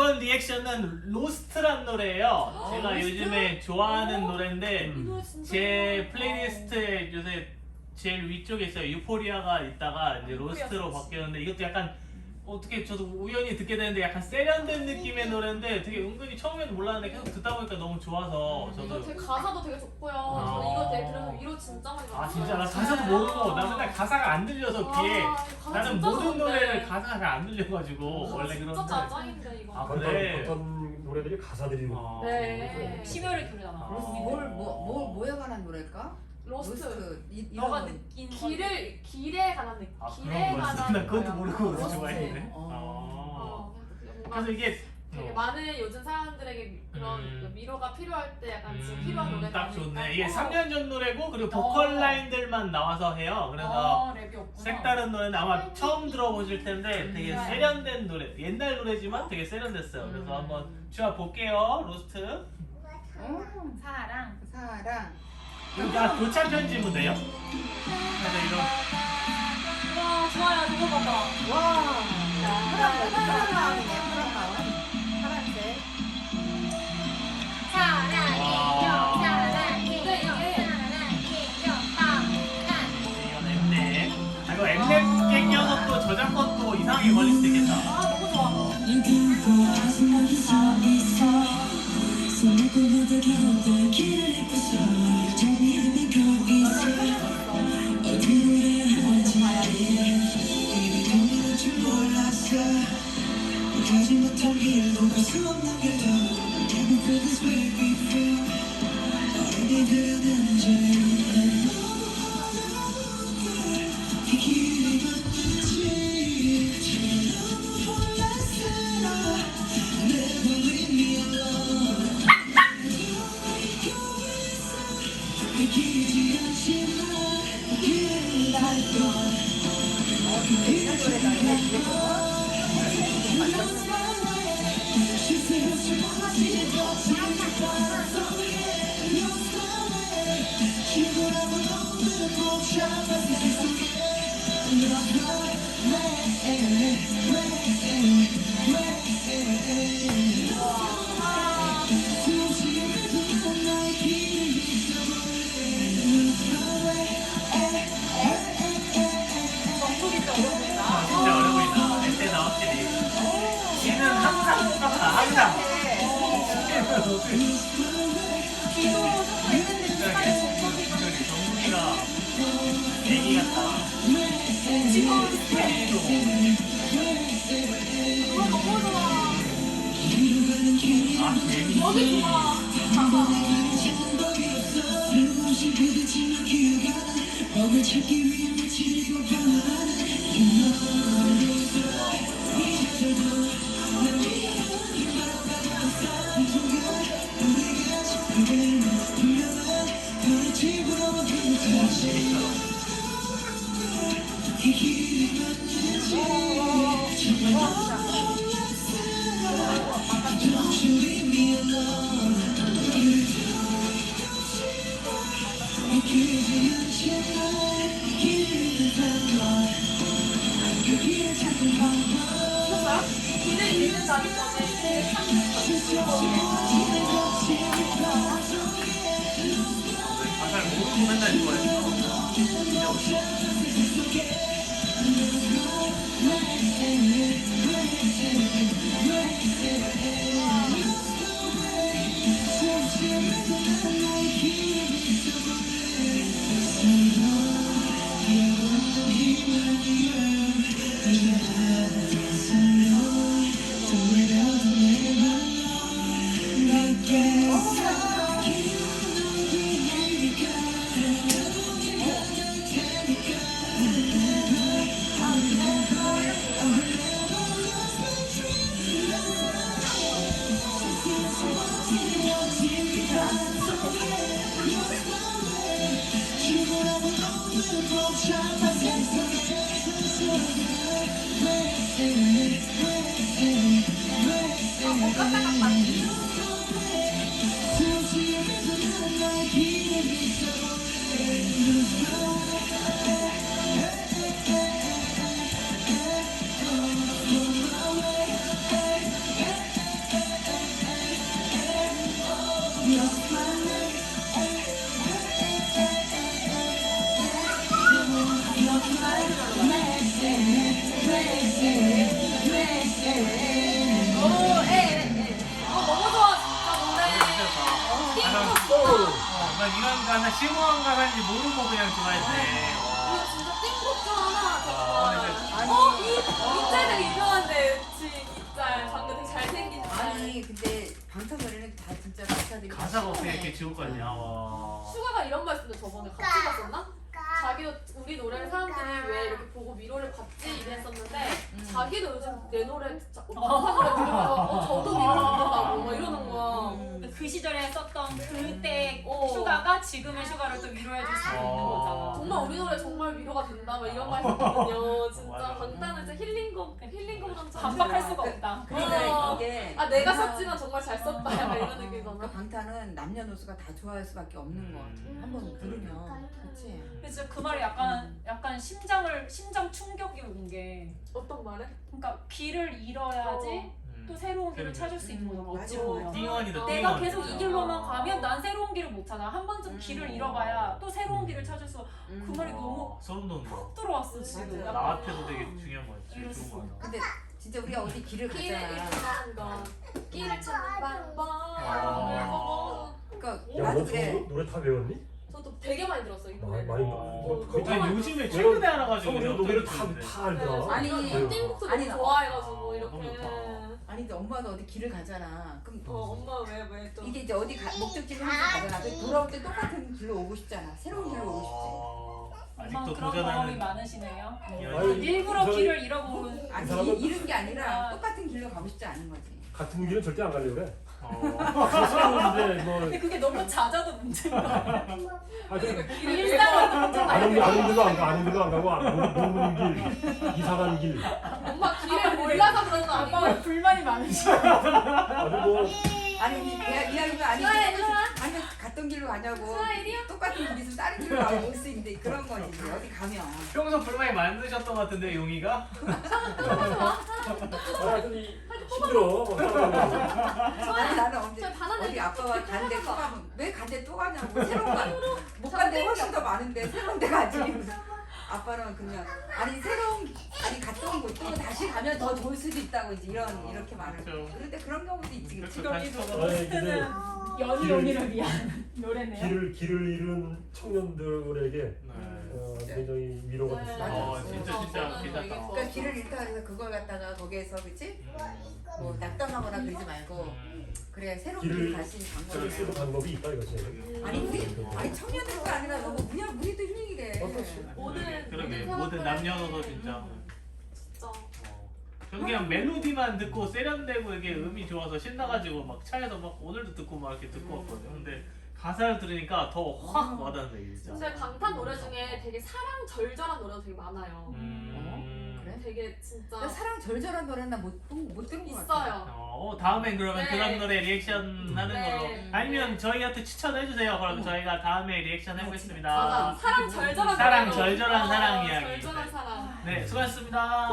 이번 리액션은 로스트란 노래예요. 제가 로스트? 요즘에 좋아하는 어? 노래인데 이 노래 진짜 제 좋아. 플레이리스트에 요새 제일 위쪽에 있어요. 유포리아가 있다가 이제 로스트로. 바뀌었는데 이것도 약간 어떻게 저도 우연히 듣게 되는데 약간 세련된 느낌의 노래인데 되게 은근히 처음에는 몰랐는데 계속 듣다 보니까 너무 좋아서 이거 저도 되게 가사도 되게 좋고요. 아. 저 이거 되게 들으면 위로 진짜 많이 아 받았어요. 진짜 나 가사도 모르고 나 맨날 가사가 안 들려서 와, 귀에 이거 가사 나는 진짜 모든 좋은데. 노래를 가사가 잘 안 들려가지고 가사 원래 진짜 그런데 짜짱인데 이거. 아, 어떤 그래? 어떤 노래들이 가사들이 어. 네. 심혈을 기울이잖아. 아. 뭘, 뭐, 뭐, 뭐에 관한 노래일까? 로스트. 이, 이런 너가 거. 느낀 길을 길에 관한 느낌. 아 길에 그런 거였어? 관한 나 그것도 거야. 모르고 어, 로스트. 좋아했네 어. 어. 어, 뭔가 그래서 이게 되게 어. 많은 요즘 사람들에게 그런 음. 그 위로가 필요할 때 약간 지금 음, 필요한 노래가 딱. 좋네. 이게 어. 3년 전 노래고 그리고 보컬 어. 라인들만 나와서 해요. 그래서 어, 랩이 없구나. 색다른 노래는 아마 처음 들어보실 텐데 되게 네. 세련된 노래. 옛날 노래지만 되게 세련됐어요. 그래서 음. 한번 주아 볼게요. 로스트. 어, 사랑. 사랑. 야 교차 편집은 돼요? 그래서 이런 와 좋아요 이거 봐봐. 와. 파란 거, 파란 마음이네, 파란 마음. 파란색. 이건 엠넷. 아, 이거 엠넷 갱이어서 또 저작권도 이상하게 걸릴 수도 있겠다. 아 너무 좋아. 가 이들은 언제나 진짜 어려 보인다. 항상. 여기 좋아. 먹을 맨날 좋아했 어. 막 가사 심오한 가사인지 모르고 그냥 좋아했네. 이거 와. 진짜 띵곡잖아 와, 정말. 근데 아니, 어? 이, 이짤 되게 유명한데 지, 이 짤. 방금 되게 잘생긴 짤. 아니 근데 방탄 노래는 다 진짜 가사들이 가사가 어떻게. 이렇게 지옥 같냐. 와. 슈가가 이런 말 했는데 저번에 같이 봤었나? 자기도 우리 노래를 사람들이 왜 이렇게 보고 위로를 받지 이랬었는데 음. 자기도 요즘 내 노래 진짜 방탄 노래 들으면서 어, 저도 위로를 받는다고 막 이러는 거야. 음. 그 시절에 썼던 그때 어. 슈가가 지금의 슈가를 또 위로해 줄 수 있는 어. 거잖아. 정말 우리 노래 정말 위로가 된다 막 이런 말 했거든요. 진짜 맞아. 방탄은 진짜 힐링곡 힐링곡 넘쳐. 반박할 수가 없다. 그러니까 어. 이게 아 내가 방탄- 썼지만 정말 잘 썼다 약간 이런 느낌이잖아. 그러니까 방탄은 남녀노소가 다 좋아할 수밖에 없는 것 같아. 음. 한번 들으면 그렇지. 그래서 그 말이 약간 약간 심장을 심장 충격이 온 게 어떤 말에? 그러니까 길을 잃어야지 음. 또 새로운 길을. 찾을 수 있는 거잖아. 어찌 맞아. 보면. 띵원이다. 내가 띵원. 계속 이 길로만 가면 난 새로운 길을 못 찾아. 한 번쯤 음. 길을 잃어봐야 또 새로운 길을 찾을 수. 음. 그 말이 너무 와, 소름 들어왔어 지금. 맞아. 나한테도 되게 중요한 좋은 수 거야. 근데 진짜 우리가 어디 길을 길을 가잖아. 잃는 건 길을 찾는 방법. 아. 그러니까 야, 나도 너 그래. 저 노래 다 배웠니? 저도 되게 많이 들었어요 이 아, 노래. 많이 어, 거의 요즘에 최근에 알아가지고 노래를 다. 다 알더라. 아니, 아니 네. 띵곡도 아니, 너무 좋아해가지고 아, 이렇게. 너무 좋다. 아니 근데 엄마도 어디 길을 가잖아. 그럼 어 엄마 왜 왜 또? 이게 이제 어디 가, 목적지를 항상 가잖아. 근데 돌아올 때 똑같은 길로 오고 싶잖아. 새로운 길로 오고 아, 엄마 아직도 그런 경험이 도전하는. 많으시네요. 아니, 일부러 저- 길을 잃어본. 싶지. 이 아니 사람은- 이- 잃은 게 아니라 아. 똑같은 길로 가고 싶지 않은 거지. 같은 길은 절대 안 가려고 그래. 어. 새로운데 뭐 근데 그게 너무 잦아도 문제인 거야. 아, 그 일상은 문제가 아는 아니야. 아는 데도 안 가, 아는 데도 안 가고 아, 모르는 길, 이상한 길. 엄마 길을 몰라서 그런 거. 아빠가 불만이 많으시죠. 아주 뭐 아니 이- 이야기가 아니 일로 갔던 길로 가냐고. 이리야. 똑같은 길이 있으면 다른 길로 가고 올수 있는데 그런 거지. 이제 어디 가면. 평소 불만이 많으셨던 것 같은데 용이가? 아, 이 힘들어. 아니 나는 언제 저 바나나 어디 아빠가 간데 또 가면 왜 간데 또 가냐고 새로운 거못 간데 훨씬 더 많은데 새로운 데 가지 아빠는 그냥 아니 새로운 아니 갔다 온 곳도 다시 가면 더 좋을 수도 있다고 이제 이런 이렇게 말을 그렇죠. 그런데 그런 경우도 있지. 다시 또 아니 근데 연희연희를 위한 노래네요. 길을 길을 잃은 청년들에게 네. 어, 굉장히 위로가 네. 됐어요. 어, 진짜 진짜 어, 괜찮다. 그러니까 길을 잃다 그래서 그걸 갖다가 거기에서 그치? 뭐 낙담하거나 그러지 말고 음. 그래 새로운 길을 길 가신 쓸 방법이 있다 이거지. 아니 우리 아니 청년들도 아니라 너무 우리 우리도 힐링이래 어떻지? 모든 그러게 모든 모든 남녀노소 진짜. 진짜. 어. 저는 그냥 멜로디만 듣고 세련되고 이게 음이 좋아서 신나가지고 막 차에서 막 오늘도 듣고 막 이렇게 듣고 왔거든요. 근데 가사를 들으니까 더 확 와닿네 진짜. 근데 방탄 노래 중에 되게 사랑 절절한 노래도 되게 많아요. 음. 되게 진짜 나 사랑 절절한 노래는 나못못 들은 것 같아 있어요. 어, 다음엔 그러면 네. 그런 노래 리액션 하는 네. 걸로 아니면 저희한테 추천해 주세요. 그럼 음. 저희가 다음에 리액션 해보겠습니다. 맞아. 사랑 절절한 사랑 절절한 어, 사랑 이야기. 절절한 사랑. 네, 수고하셨습니다.